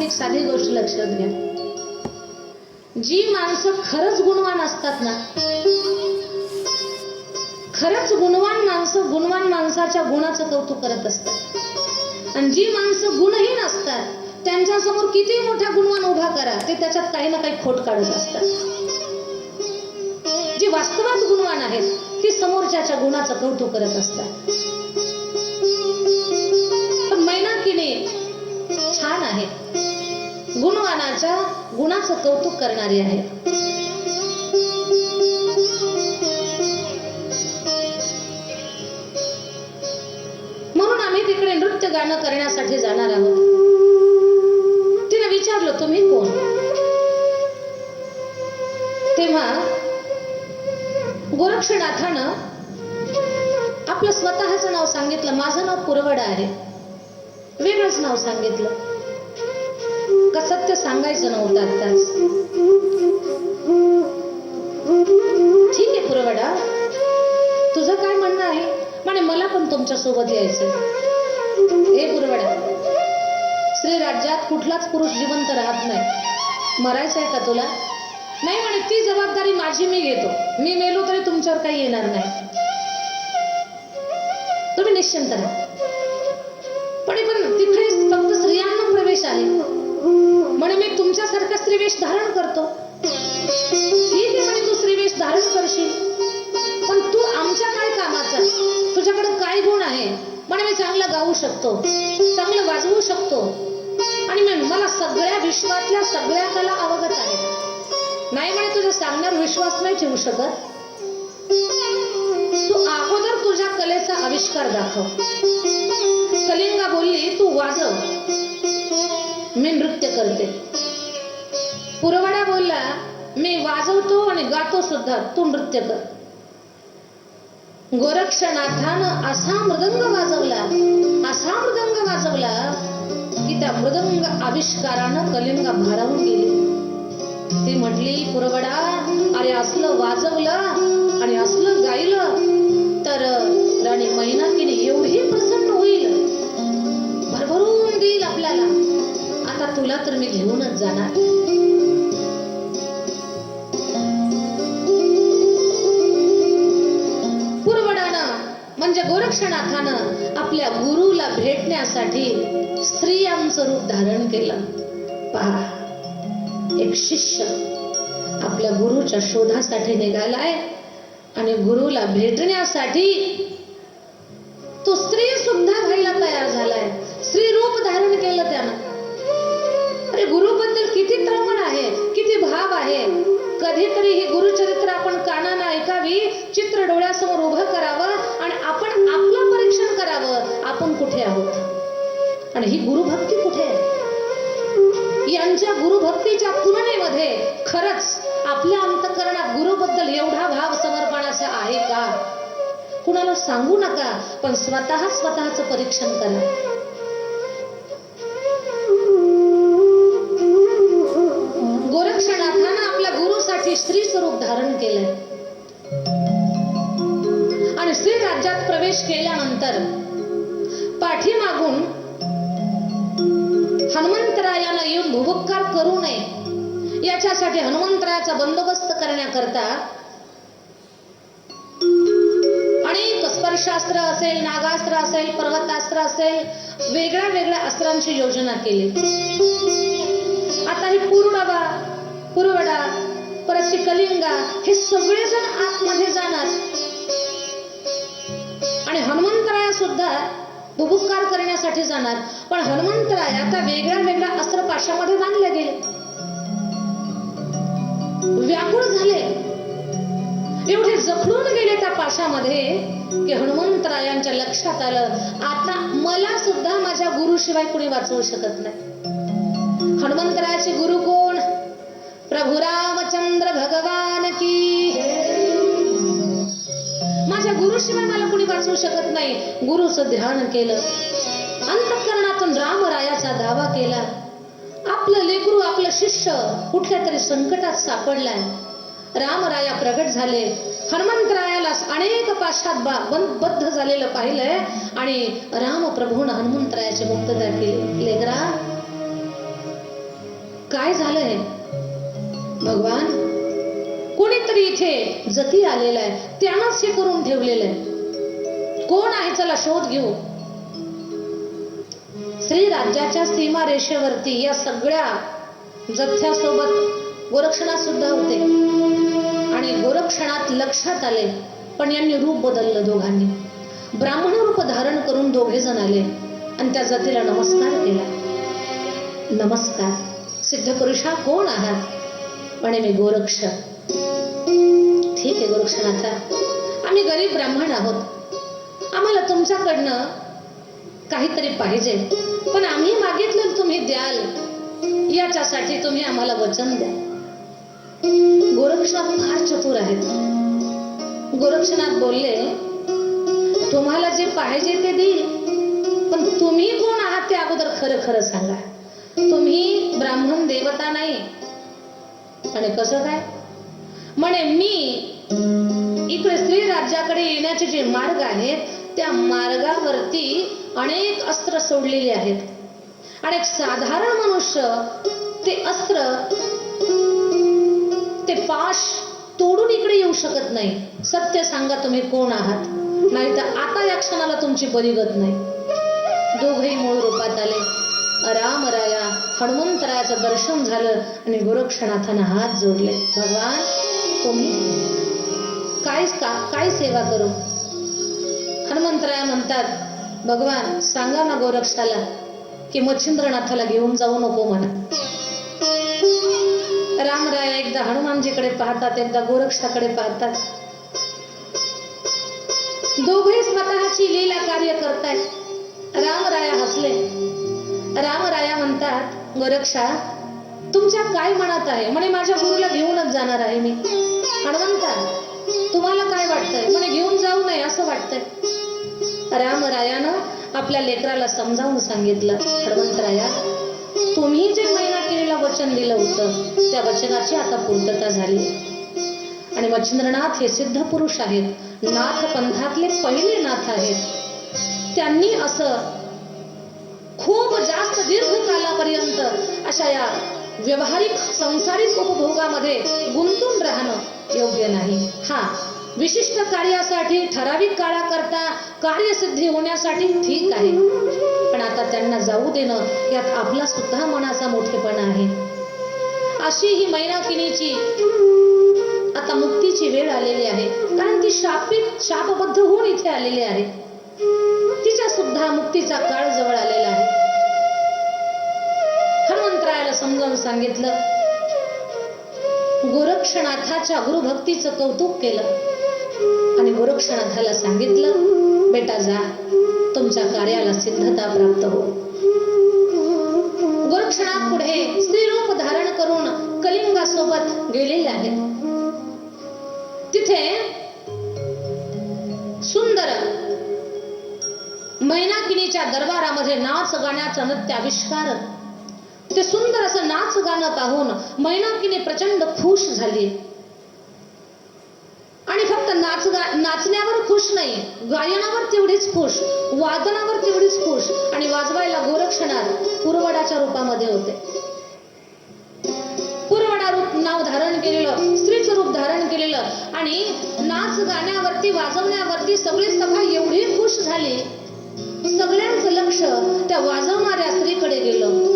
घरातली एक साधी गोष्ट लक्षात घ्या. जी माणसं खरंच गुणवान असतात ना खरंच गुणवान माणसं गुणवान माणसाच्या गुणाचं कौतुक करत असतात. आणि जी माणसं गुणहीन असतात त्यांच्यासमोर किती मोठा गुणवान उभा करा ते त्याच्यात काही ना काही खोट काढत असतात. जे वास्तवात गुणवान आहेत ते समोरच्याच्या गुणाचं कौतुक करत असतात. पण मैनाकिनी छान आहे. गुणवानाच्या गुणाचं कौतुक करणारी आहे. म्हणून आम्ही तिकडे नृत्य गाणं करण्यासाठी जाणार आहोत. तिने विचारलं तुम्ही कोण? तेव्हा गोरक्षनाथानं आपलं स्वतःचं नाव सांगितलं. माझं नाव पुरवडा आहे. वेगळंच नाव सांगितलं. का सत्य सांगायचं नव्हतं आत्ताच. ठीक आहे पुरवडा. तुझं काय म्हणणं आहे? म्हणे मला पण तुमच्यासोबत यायचं हे पुरवडा श्री राज्यात कुठलाच पुरुष जिवंत राहत नाही. मरायचं आहे का तुला? नाही म्हणे ती जबाबदारी माझी मी घेतो. मी मेलो तरी तुमच्यावर काही येणार नाही. तुम्ही निश्चिंत राहा. शकतो चांगलं वाजवू शकतो. आणि मला सगळ्या विश्वातल्या सगळ्या कला अवगत आहेत. नाही म्हणे तुझ्या सांगण्यावर विश्वास नाही ठेवू शकत? तू अगोदर तुझ्या कलेचा आविष्कार दाखव. कलिंगा बोलली तू वाजव. मी नृत्य करते. पुरवडा बोलला मी वाजवतो आणि गातो सुद्धा. तू नृत्य कर. गोरक्षनाथानं असा मृदंग वाजवला. असा मृदंग वाजवला की त्या मृदंग आविष्कारानं कलिंगा भारावून गेली. ती म्हटली पुरवडा अरे असलं वाजवलं आणि असलं गायलं तर राणी मैनाकीने एवढी प्रसन्न होईल. भरभरून देईल आपल्याला. आता तुला तर मी घेऊनच जाणार. म्हणजे आपल्या गुरुला भेटण्यासाठी स्त्रियांचं रूप धारण केलं. पहा एक शिष्य आपल्या गुरुच्या शोधासाठी निघालाय आणि गुरुला भेटण्यासाठी तो स्त्री सुद्धा व्हायला तयार झालाय. स्त्री रूप धारण केलं त्यानं. अरे गुरुबद्दल किती तळमळ आहे किती भाव आहे. कधीतरी ही गुरुचरित्र आपण कानानं ऐकावी चित्र डोळ्यासमोर आपण कुठे आहोत? आणि ही गुरुभक्ती कुठे आहे? यांच्या गुरुभक्तीच्या तुलनेमध्ये खरंच आपल्या अंतकरणात गुरुबद्दल एवढा भाव समर्पणाचा आहे का? कुणाला सांगू नका पण स्वतः स्वतःच परीक्षण करा. गोरक्षनाथानं आपल्या गुरुसाठी स्त्री स्वरूप धारण केलंय. आणि स्त्री राज्यात प्रवेश केल्यानंतर पाठीमागून हनुमंतरायानं येऊन भुभुक्कार करू नये. याच्यासाठी हनुमंतरायाचा बंदोबस्त करण्याकरता अनेक स्पर्शास्त्र असेल नागास्त्र असेल पर्वतास्त्र असेल वेगळ्या वेगळ्या अस्त्रांची योजना केली. आता हे पूर्णबा पुरवडा परत कलिंगा हे सगळेजण आतमध्ये जाणार. आणि हनुमंतराया सुद्धा बुबुक्कार करण्यासाठी जाणार. पण हनुमंतराय आता वेगळ्या वेगळ्या अस्त्र पाशामध्ये बांधले गेले. व्याकुळ झाले. एवढे जखडून गेले त्या पाशामध्ये की हनुमंतरायांच्या लक्षात आलं आता मला सुद्धा माझ्या गुरुशिवाय कुणी वाचवू शकत नाही. हनुमंतरायाचे गुरु कोण? प्रभू रामचंद्र भगवान की गुरुशिवाय मला कुणी वाचवू शकत नाही. गुरुचं ध्यान केलं. अंतकरणातून रामरायाचा दावा केला. आपलं लेकरू आपलं शिष्य कुठल्या तरी संकटात सापडलाय. रामराया प्रगट झाले. हनुमंतरायाला अनेक पाशात बद्ध झालेलं पाहिलंय आणि रामप्रभून हनुमंतरायाची मुक्तता केली. लेकरा काय झालंय? भगवान कोणीतरी इथे जती आलेला आहे त्यानंच हे करून ठेवलेलं आहे. कोण आहे? चला शोध घेऊ. श्री राज्याच्या सीमा रेषेवरती या सगळ्या जथ्यासोबत गोरक्षणात सुद्धा होते. आणि गोरक्षणात लक्षात आले पण यांनी रूप बदललं दोघांनी. ब्राह्मण रूप धारण करून दोघे जण आले आणि त्या जातीला नमस्कार केला. नमस्कार. सिद्ध पुरुषा कोण आहात? म्हणे मी गोरक्ष. ठीक आहे गोरक्षनाथा आम्ही गरीब ब्राह्मण आहोत. आम्हाला तुमच्याकडनं काहीतरी पाहिजे. पण आम्ही मागितलं तुम्ही द्याल. याच्यासाठी तुम्ही आम्हाला वचन द्या. गोरक्षनाथ फार चतुर आहेत. गोरक्षनाथ बोलले तुम्हाला जे पाहिजे ते देईल पण तुम्ही कोण आहात ते अगोदर खरं खरं सांगा. तुम्ही ब्राह्मण देवता नाही. आणि कसं काय? म्हणे मी इकडे स्त्री राज्याकडे येण्याचे जे मार्ग आहेत त्या मार्गावरती अनेक अस्त्र सोडलेली आहेत. आणि एक साधारण मनुष्य ते अस्त्र ते पाश तोडून इकडे येऊ शकत नाही. सत्य सांगा तुम्ही कोण आहात? नाही तर आता या क्षणाला तुमची बरीगत नाही. दोघही मूळ रूपात आले. राम राया हनुमंतरायाचं दर्शन झालं आणि गोरक्षनाथानं हात जोडले. भगवान तुम्ही काय का काय सेवा करू? हनुमंतराया म्हणतात भगवान सांगा ना गोरक्षाला की मच्छिंद्रनाथाला घेऊन जाऊ नको म्हणा. रामराया एकदा हनुमानजीकडे पाहतात एकदा गोरक्षाकडे पाहतात. दोघे स्वतःची लीला कार्य करतायत रामराया हसले. रामराया म्हणतात गोरक्षा तुमच्या काय मनात आहे? म्हणे माझ्या गुरुला घेऊनच जाणार आहे मी. हनुमंता तुम्हाला काय वाटतंय? म्हणे घेऊन जाऊ नये असं वाटतंय. रामरायानं आपल्या लेकराला समजावून सांगितलं हनुमंतराया तुम्ही जे मैनाकिनीला वचन दिलं होतं त्या वचनाची आता पूर्तता झाली. आणि मच्छिंद्रनाथ हे सिद्ध पुरुष आहेत. नाथ पंथातले पहिले नाथ आहेत. त्यांनी असं खूप जास्त दीर्घ कालापर्यंत अशा या व्यवहारिक संसारिक उपभोगामध्ये गुंतून राहणं योग्य नाही. हा विशिष्ट कार्यासाठी ठराविक काळाकरता कार्यसिद्धी होण्यासाठी ठीक आहे. पण आता त्यांना जाऊ देणं यात आपला सुद्धा मनाचा मोठेपणा आहे. अशी ही मैनाकिनीची आता मुक्तीची वेळ आलेली आहे. कारण ती शापित शापबद्ध होऊन इथे आलेली आहे. तिच्या सुद्धा मुक्तीचा काळ जवळ आलेला आहे. हनुमंतरायाला समजावून सांगितलं गोरक्षनाथाच्या गुरुभक्तीचं कौतुक केलं. आणि गोरक्षनाथाला सांगितलं बेटा जा तुमच्या कार्याला सिद्धता प्राप्त हो. गोरक्षनाथ पुढे स्त्रीरूप धारण करून कलिंगासोबत गेलेले आहेत. तिथे सुंदर मैनाकिनीच्या दरबारामध्ये नाच गाण्याचा नृत्य आविष्कार ते सुंदर असं नाच गाणं पाहून मैनाकीने प्रचंड खुश झाली. आणि फक्त नाच गा नाचण्यावर खुश नाही गायनावर तेवढीच खुश वादनावर तेवढीच खुश आणि वाजवायला गोरक्षणार पुरवडाच्या रूपामध्ये होते. पुरवडा रूप नाव धारण केलेलं स्त्रीचं रूप धारण केलेलं आणि नाच गाण्यावरती वाजवण्यावरती सगळी सभा एवढी खुश झाली. सगळ्यांचं लक्ष त्या वाजवणाऱ्या स्त्रीकडे गेलं.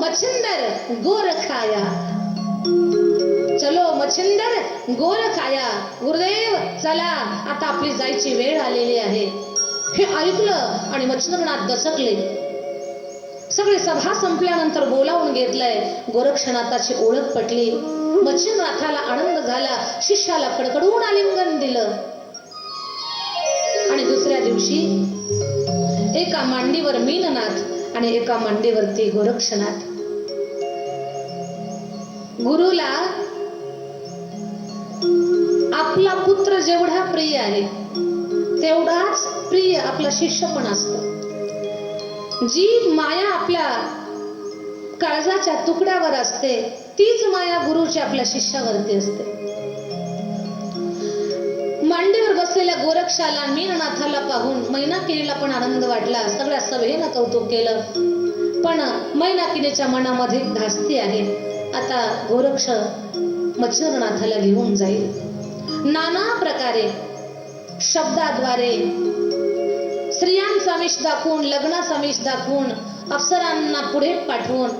सांगतायत चलो मच्छिंदर गोरखाया। चलो मच्छिंदर गोरखाया। गुरुदेव चला आता आपली जायची वेळ आलेली आहे. हे ऐकलं आणि मच्छिंद्रनाथ दसकले सगळी सभा संपल्यानंतर बोलावून घेतलंय. गोरक्षनाथाची ओळख पटली. मच्छिंद्रनाथाला आनंद झाला. शिष्याला कडकडून आलिंगन दिलं. आणि दुसऱ्या दिवशी एका मांडीवर मीननाथ आणि एका मांडीवरती गोरक्षनाथ गुरुला आपला पुत्र जेवढा प्रिय आहे तेवढाच प्रिय आपला शिष्य पण असतो. जी माया आपल्या काळजाच्या तुकड्यावर असते तीच माया गुरुची आपल्या शिष्यावरती असते. मांडीवर बसलेल्या गोरक्षाला मीरनाथाला पाहून मैनाकिनीला पण आनंद वाटला. सगळ्या सभेनं कौतुक केलं. पण मैनाकिनीच्या मनामध्ये धास्ती आहे. आता गोरक्ष मच्छरनाथाला घेऊन जाईल. नाना प्रकारे शब्दाद्वारे स्त्रियांचा आमिष दाखवून लग्नाचा आमिष दाखवून अप्सरांना पुढे पाठवून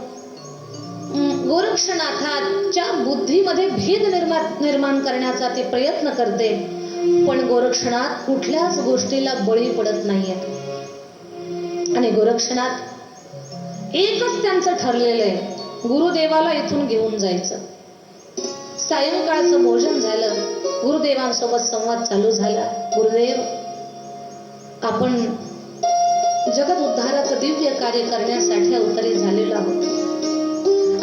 गोरक्षनाथाच्या बुद्धीमध्ये भेद निर्माण निर्माण करण्याचा ते प्रयत्न करते. पण गोरक्षणात कुठल्याच गोष्टीला बळी पडत नाहीये. आणि गोरक्षणात एकच त्यांचं ठरलेलं आहे गुरुदेवाला इथून घेऊन जायचं. सायंकाळचं भोजन झालं गुरुदेवांसोबत संवाद चालू झाला. गुरुदेव आपण जगत उद्धाराचं दिव्य कार्य करण्यासाठी अवतरित झालेलो आहोत.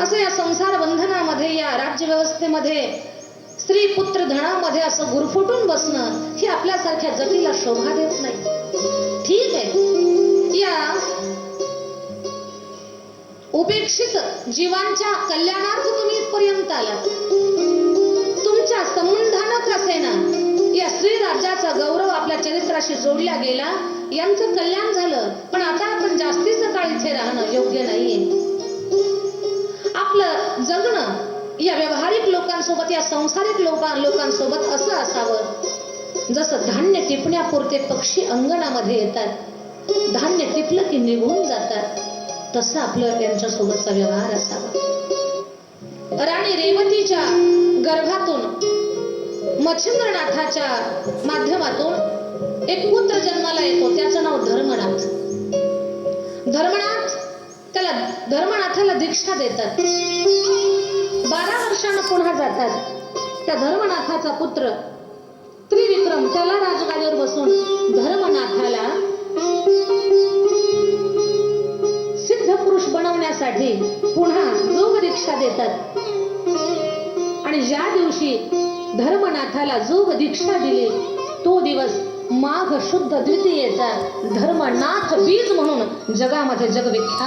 असं या संसार बंधनामध्ये या राज्य व्यवस्थेमध्ये स्त्री पुत्र धनामध्ये असं गुरफुटून बसणं ही आपल्यासारख्या जटीला शोभा देत नाही. ठीक आहे. या उपेक्षित जीवांच्या कल्याणार्थ तुम्ही इथपर्यंत आलात. तुमच्या संबंधानं कसेना या स्त्री राज्याचा गौरव आपल्या चरित्राशी जोडला गेला. यांचं कल्याण झालं. पण आता आपण जास्तीचं काळ इथे राहणं योग्य नाहीये. आपलं जगणं या व्यावहारिक लोकांसोबत या संसारिक लोका लोकांसोबत असं असावं. जसं धान्य टिपण्यापुरते पक्षी अंगणामध्ये येतात धान्य टिपलं की निघून जातात तसं आपलं त्यांच्यासोबतचा व्यवहार असावा. राणी रेवतीच्या गर्भातून मच्छिंद्रनाथाच्या माध्यमातून एक पुत्र जन्माला येतो त्याचं नाव धर्मनाथ. धर्मनाथ त्याला धर्मनाथाला दीक्षा देतात. बारा वर्षानं पुन्हा जातात. त्या धर्मनाथाचा पुत्र त्रिविक्रम त्याला राजगाडीवर बसून धर्मनाथाला सिद्ध पुरुष बनवण्यासाठी पुन्हा योग दीक्षा देतात. आणि ज्या दिवशी धर्मनाथाला जोग दीक्षा दिली तो दिवस माघ शुद्ध द्वितीयेचा धर्मनाथ बीज म्हणून जगामध्ये जगविख्यात